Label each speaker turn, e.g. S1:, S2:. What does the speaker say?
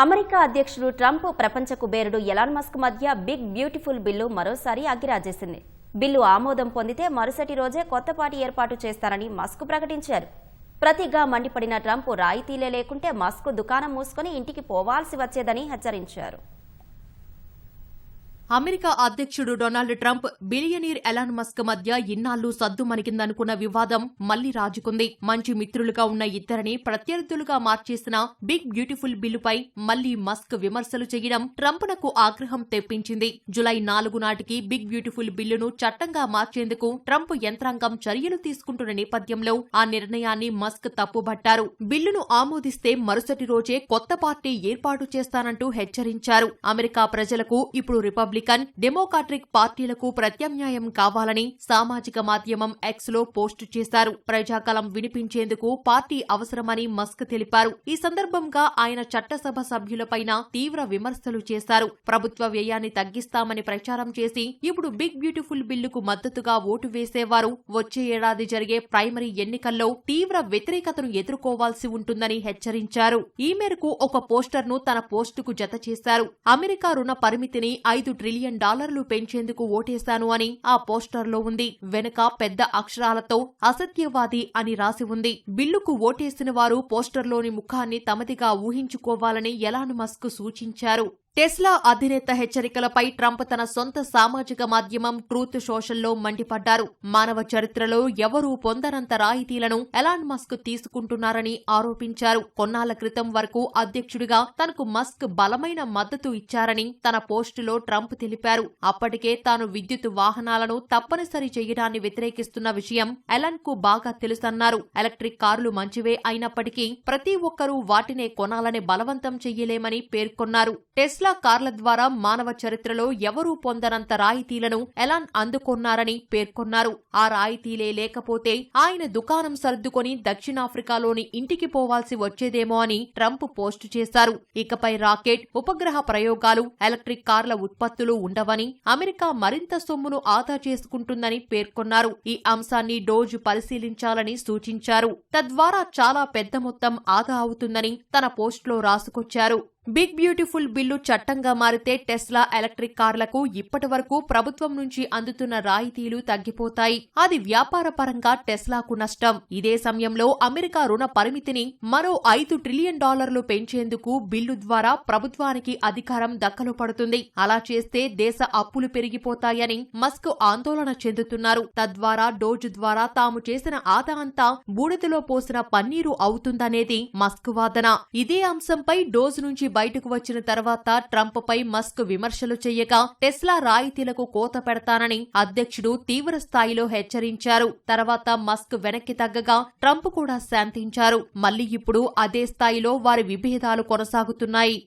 S1: America అధ్యక్షుడు Trump ప్రపంచ కుబేరుడు ఎలాన్ మస్క్ మధ్య బిగ్ బ్యూటిఫుల్ బిల్లు మరోసారి అగ్గిరాజేసింది. బిల్లు ఆమోదం పొందితే మరుసటి రోజే కొత్త పార్టీ ఏర్పాటు చేస్తారని మస్క్ ప్రకటించారు. ప్రతిగా మండిపడిన ట్రంప్ రాయితీలే లేకుంటే మస్క్ దుకాణం మూసుకొని ఇంటికి పోవాల్సి వచ్చేదని హెచ్చరించారు.
S2: అమెరికా అధ్యక్షుడు Donald Trump billionaire Elon Musk మధ్య ఇన్నాళ్ళు సద్దుమణికిందనుకున్న వివాదం మళ్ళీ రాజుకుంది. మంచి మిత్రులుగా ఉన్న ఇద్దరిని ప్రత్యర్థులుగా మార్చేసిన బిగ్ బ్యూటిఫుల్ బిల్లుపై మళ్ళీ మస్క్ విమర్శలు చేయడం ట్రంప్నకు ఆగ్రహం తెప్పించింది. జులై నాలుగు నాటికి బిగ్ బ్యూటిఫుల్ బిల్లును చట్టంగా మార్చేందుకు ట్రంప్ యంత్రాంగం చర్యలు తీసుకుంటున్న నేపథ్యంలో ఆ నిర్ణయాన్ని మస్క్ తప్పుబట్టారు. బిల్లును ఆమోదిస్తే మరుసటి రోజే కొత్త పార్టీ ఏర్పాటు చేస్తానంటూ హెచ్చరించారు. అమెరికా ప్రజలకు ఇప్పుడు రిపబ్లిక్ రిపబ్లికన్ డెమోక్రాటిక్ పార్టీలకు ప్రత్యామ్నాయం కావాలని సామాజిక మాధ్యమం ఎక్స్లో పోస్టు చేశారు. ప్రజాకలం వినిపించేందుకు పార్టీ అవసరమని మస్క్ తెలిపారు. ఈ సందర్భంగా ఆయన చట్టసభ సభ్యులపైన తీవ్ర విమర్శలు చేశారు. ప్రభుత్వ వ్యయాన్ని తగ్గిస్తామని ప్రచారం చేసి ఇప్పుడు బిగ్ బ్యూటిఫుల్ బిల్లుకు మద్దతుగా ఓటు వేసేవారు వచ్చే ఏడాది జరిగే ప్రైమరీ ఎన్నికల్లో తీవ్ర వ్యతిరేకతను ఎదుర్కోవాల్సి ఉంటుందని హెచ్చరించారు. ఈ మేరకు ఒక పోస్టర్ను తన పోస్టుకు జత చేశారు. అమెరికా రుణ పరిమితిని ఐదు ట్రిలియన్ డాలర్లు పెంచేందుకు ఓటేశాను అని ఆ పోస్టర్లో ఉంది. వెనుక పెద్ద అక్షరాలతో అసత్యవాది అని రాసి ఉంది. బిల్లుకు ఓటేసిన వారు పోస్టర్లోని ముఖాన్ని తమదిగా ఊహించుకోవాలని ఎలాన్ మస్క్ సూచించారు. టెస్లా అధినేత హెచ్చరికలపై ట్రంప్ తన సొంత సామాజిక మాధ్యమం ట్రూత్ సోషల్లో మండిపడ్డారు. మానవ చరిత్రలో ఎవరూ పొందనంత రాయితీలను ఎలాన్ మస్క్ తీసుకుంటున్నారని ఆరోపించారు. కొన్నాళ్ళ క్రితం వరకు అధ్యక్షుడిగా తనకు మస్క్ బలమైన మద్దతు ఇచ్చారని తన పోస్టులో ట్రంప్ తెలిపారు. అప్పటికే తాను విద్యుత్ వాహనాలను తప్పనిసరి చేయడాన్ని వ్యతిరేకిస్తున్న విషయం ఎలాన్కు బాగా తెలుసన్నారు. ఎలక్ట్రిక్ కార్లు మంచివే అయినప్పటికీ ప్రతి ఒక్కరూ వాటినే కొనాలని బలవంతం చెయ్యలేమని పేర్కొన్నారు. టెస్లా కార్ల ద్వారా మానవ చరిత్రలో ఎవరూ పొందనంత రాయితీలను ఎలాన్ అందుకున్నారని పేర్కొన్నారు. ఆ రాయితీలే లేకపోతే ఆయన దుకాణం సర్దుకొని దక్షిణాఫ్రికాలోని ఇంటికి పోవాల్సి వచ్చేదేమో అని ట్రంప్ పోస్టు చేశారు. ఇకపై రాకెట్ ఉపగ్రహ ప్రయోగాలు ఎలక్ట్రిక్ కార్ల ఉత్పత్తులు ఉండవని అమెరికా మరింత సొమ్మును ఆదా చేసుకుంటుందని పేర్కొన్నారు. ఈ అంశాన్ని డోజ్ పరిశీలించాలని సూచించారు. తద్వారా చాలా పెద్ద మొత్తం ఆదా అవుతుందని తన పోస్టులో రాసుకొచ్చారు. బిగ్ బ్యూటిఫుల్ బిల్లు చట్టంగా మారితే టెస్లా ఎలక్ట్రిక్ కార్లకు ఇప్పటి వరకు ప్రభుత్వం నుంచి అందుతున్న రాయితీలు తగ్గిపోతాయి. అది వ్యాపార పరంగా టెస్లాకు నష్టం. ఇదే సమయంలో అమెరికా రుణ పరిమితిని మరో ఐదు ట్రిలియన్ డాలర్లు పెంచేందుకు బిల్లు ద్వారా ప్రభుత్వానికి అధికారం దక్కలు పడుతుంది. అలా చేస్తే దేశ అప్పులు పెరిగిపోతాయని మస్క్ ఆందోళన చెందుతున్నారు. తద్వారా డోజ్ ద్వారా తాము చేసిన ఆదా అంతా బూడిదలో పోసిన పన్నీరు అవుతుందనేది మస్క్ వాదన. ఇదే అంశంపై డోజ్ నుంచి బయటకు వచ్చిన తర్వాత ట్రంప్ పై మస్క్ విమర్శలు చేయగా టెస్లా రాయితీలకు కోత పెడతానని అధ్యక్షుడు తీవ్ర స్థాయిలో హెచ్చరించారు. తర్వాత మస్క్ వెనక్కి తగ్గగా ట్రంప్ కూడా శాంతించారు. మళ్ళీ ఇప్పుడు అదే స్థాయిలో వారి విభేదాలు కొనసాగుతున్నాయి.